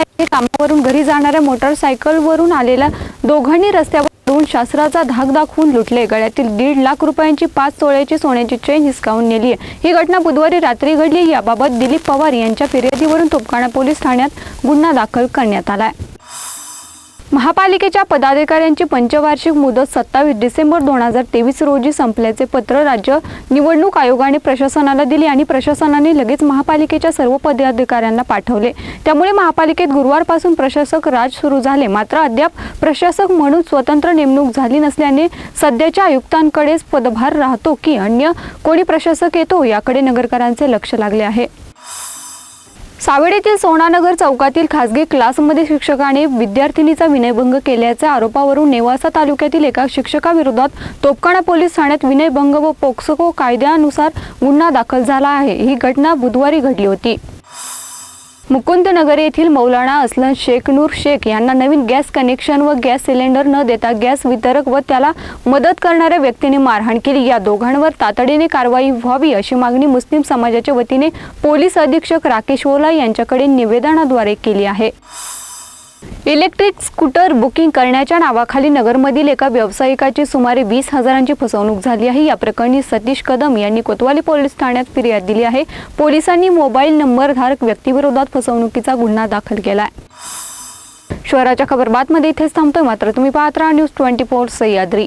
हे कामावरून घरी जाणाऱ्या मोटरसायकलवरून आलेल्या दोघांनी रस्त्यावर येऊन शास्त्राचा धाक दाखवून लुटले. गळ्यातील दीड लाख रुपयांची पाच तोळ्याची सोन्याची चेन हिसकावून नेली आहे. ही घटना बुधवारी रात्री घडली. याबाबत दिलीप पवार यांच्या फिर्यादीवरून तोपखाना पोलीस ठाण्यात गुन्हा दाखल करण्यात आला आहे. महापालिकेच्या पदाधिकाऱ्यांची पंचवार्षिक मुदत सत्तावीस डिसेंबर दोन हजार तेवीस रोजी संपल्याचे पत्र राज्य निवडणूक आयोगाने प्रशासनाला दिले आणि प्रशासनाने लगेच महापालिकेच्या सर्व पदाधिकाऱ्यांना पाठवले. त्यामुळे महापालिकेत गुरुवारपासून प्रशासक राज सुरू झाले. मात्र अद्याप प्रशासक म्हणून स्वतंत्र नेमणूक झाली नसल्याने सध्याच्या आयुक्तांकडेच पदभार राहतो की अन्य कोणी प्रशासक येतो याकडे नगरकरांचे लक्ष लागले आहे. सावेडीतील सोनानगर चौकातील खासगी क्लासमध्ये शिक्षकाने विद्यार्थिनीचा विनयभंग केल्याच्या आरोपावरून नेवासा तालुक्यातील एका शिक्षकाविरोधात तोपखाना पोलीस ठाण्यात विनयभंग व पोक्सको कायद्यानुसार गुन्हा दाखल झाला आहे. ही घटना बुधवारी घडली होती. मुकुंदनगर येथील मौलाना असलन शेख नूर शेख यांना नवीन गॅस कनेक्शन व गॅस सिलेंडर न देता गॅस वितरक व त्याला मदत करणाऱ्या व्यक्तीने मारहाण केली. या दोघांवर तातडीने कारवाई व्हावी अशी मागणी मुस्लिम समाजाच्या वतीने पोलीस अधीक्षक राकेश ओला यांच्याकडे निवेदनाद्वारे केली आहे. इलेक्ट्रिक स्कूटर बुकिंग करण्याच्या नावाखाली नगरमधील एका व्यावसायिकाची सुमारे वीस हजारांची फसवणूक झाली आहे. या प्रकरणी सतीश कदम यांनी कोतवाली पोलीस ठाण्यात फिर्याद दिली आहे. पोलिसांनी मोबाईल नंबरधारक व्यक्तीविरोधात फसवणुकीचा गुन्हा दाखल केला आहे शहराच्या खबरबातमध्ये इथेच थांबतोय. मात्र तुम्ही पाहत राहा news twenty four Sahyadri.